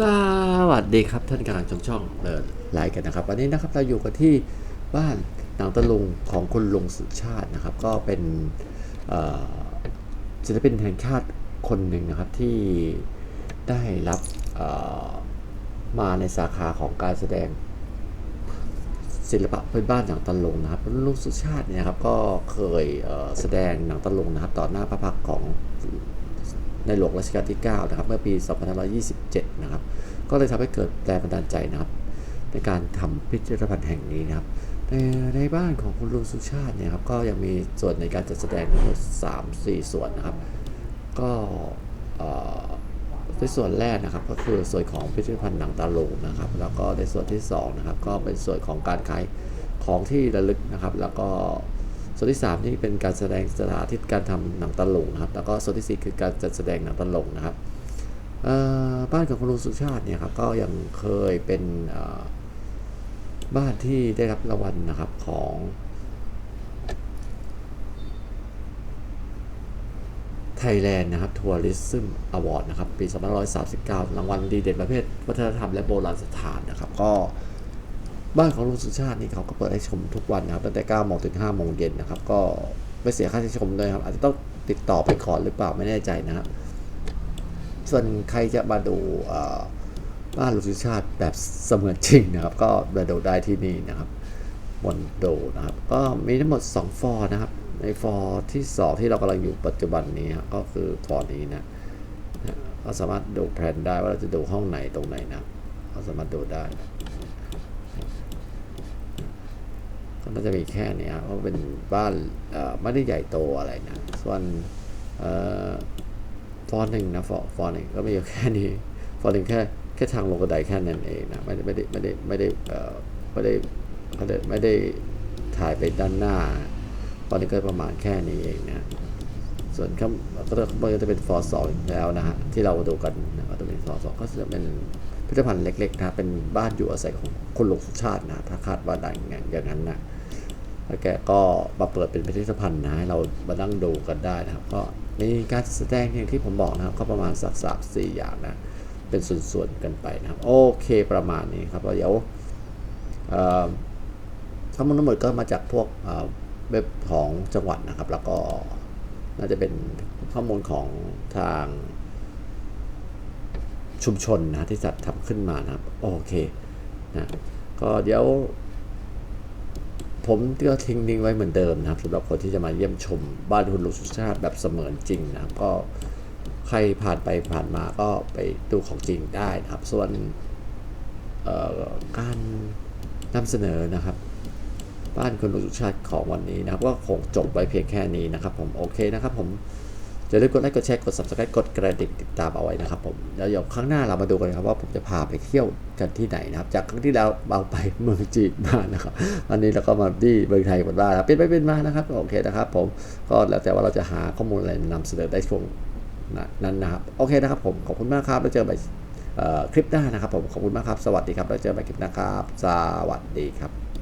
สวัสดีครับท่านกำลังชมช่องเดินไลฟ์กันนะครับ วันนี้นะครับเราอยู่กันที่บ้านหนังตะลุงของคุณลุงสุชาตินะครับ ก็เป็นศิลปินแห่งชาติคนหนึ่งนะครับที่ได้รับมาในสาขาของการแสดงศิลปะพื้นบ้านหนังตะลุงนะครับลุงสุชาติเนี่ยครับก็เคยเแสดงหนังตะลุงนะครับต่อหน้าพระพักของ ในหลวงรัชกาลที่ 9 นะครับ เมื่อปี 2527 นะครับ ก็เลยทำให้เกิดแรงบันดาลใจนะครับ ในการทำพิพิธภัณฑ์แห่งนี้นะครับ ในในบ้านของคุณลุงสุชาติเนี่ยครับ ก็ยังมีส่วนในการจัดแสดงทั้งหมด 3-4 ส่วนนะครับ ก็ในส่วนแรกนะครับก็คือส่วนของพิพิธภัณฑ์หนังตาลุงนะครับ แล้วก็ในส่วนที่สองนะครับก็เป็นส่วนของการขายของที่ระลึกนะครับ แล้วก็ ส่วนที่ 3 นี่เป็นการแสดงสถานที่การทำหนังตลกนะครับ แล้วก็ส่วนที่ 4 คือการจัดแสดงหนังตลกนะครับบ้านของคุณลุงสุชาติเนี่ยครับก็ยังเคยเป็นบ้านที่ได้รับรางวัลนะครับของ Thailand นะครับ Tourism Award นะครับ ปี 2539 รางวัลดีเด่นประเภทวัฒนธรรมและโบราณสถานนะครับ ก็ บ้านของลุงสุชาตินี่เขาก็เปิดให้ชมทุกวันนะครับตั้งแต่9โมงถึง5โมงเย็นนะครับ ก็ไม่เสียค่าที่ชมด้วยครับอาจจะต้องติดต่อไปก่อนหรือเปล่าไม่แน่ใจนะครับ ส่วนใครจะมาดูบ้านลุงสุชาติแบบเสมือนจริงนะครับ ก็มาดูได้ที่นี่นะครับบนโดนะครับ ก็มีทั้งหมด 2 ฟอร์นะครับ ในฟอร์ที่ 2 ที่เรากำลังอยู่ปัจจุบันนี้ครับก็คือฟอร์นี้นะก็สามารถดูแผนได้ว่าเราจะดูห้องไหนตรงไหนนะครับก็สามารถดูได้ ก็น่าจะมีแค่นี้ยเพราะเป็นบ้านไม่ได้ใหญ่โตอะไรนะ ส่วนฟอนหนึ่งนะฟอฟอนหนึ่งก็มีอยู่แค่นี้ ฟอนหนึ่งแค่แค่ทางลงกระไดแค่นั้นเองนะไม่ได้ไม่ได้ไม่ได้ไม่ได้ไม่ได้ไม่ได้ไม่ได้ถ่ายไปด้านหน้า ฟอนหนึ่งก็ประมาณแค่นี้เองนะ ส่วนข้างก็จะมันจะเป็นฟอร์สองแล้วนะฮะที่เราดูกันก็จะเป็นฟอร์สองก็จะเป็นพิพิธภัณฑ์เล็กๆนะเป็นบ้านอยู่อาศัยของคุณหลงสุชาตินะถ้าคาดว่าได้อย่างนั้นนะแล้วแกก็มาเปิดเป็นพิพิธภัณฑ์นะให้เรามานั่งดูกันได้นะครับก็มีการแสดงอย่างที่ผมบอกนะครับก็ประมาณสักสามสี่อย่างนะเป็นส่วนๆกันไปนะครับโอเคประมาณนี้ครับแล้วเดี๋ยวข้อมูลทั้งหมดก็มาจากพวกเว็บของจังหวัดนะครับ แล้วก็ น่าจะเป็นข้อมูลของทางชุมชนนะที่จัดทำขึ้นมานะครับ โอเคนะก็เดี๋ยว ผมก็ทิ้งลิงก์ไว้เหมือนเดิมนะครับสำหรับคนที่จะมาเยี่ยมชมบ้านคุณลุงสุชาติแบบเสมือนจริงนะครับ ก็ใครผ่านไปผ่านมาก็ไปดูของจริงได้นะครับ ส่วนการนำเสนอนะครับ บ้านคุณลุงสุชาติของวันนี้นะครับ ก็คงจบไว้เพียงแค่นี้นะครับผมโอเคนะครับผมอย่าลืมกดไลค์กดแชร์กด subscribe กดกระดิ่งติดตามเอาไว้นะครับผมแล้วเดี๋ยวครั้งหน้าเรามาดูกันครับว่าผมจะพาไปเที่ยวกันที่ไหนนะครับ จากครั้งที่แล้วเราไปเมืองจีนมานะครับอันนี้เราก็มาที่เมืองไทยหมดบ้านแล้วเป็นไปเป็นมานะครับโอเคนะครับ ผมก็แล้วแต่ว่าเราจะหาข้อมูลอะไรนำเสนอได้ช่วงนั้นนะครับโอเคนะครับ ผมขอบคุณมากครับแล้วเจอกันใหม่คลิปหน้านะครับ ผมขอบคุณมากครับสวัสดีครับแล้วเจอกันใหม่คลิปหน้าครับ สวัสดีครับ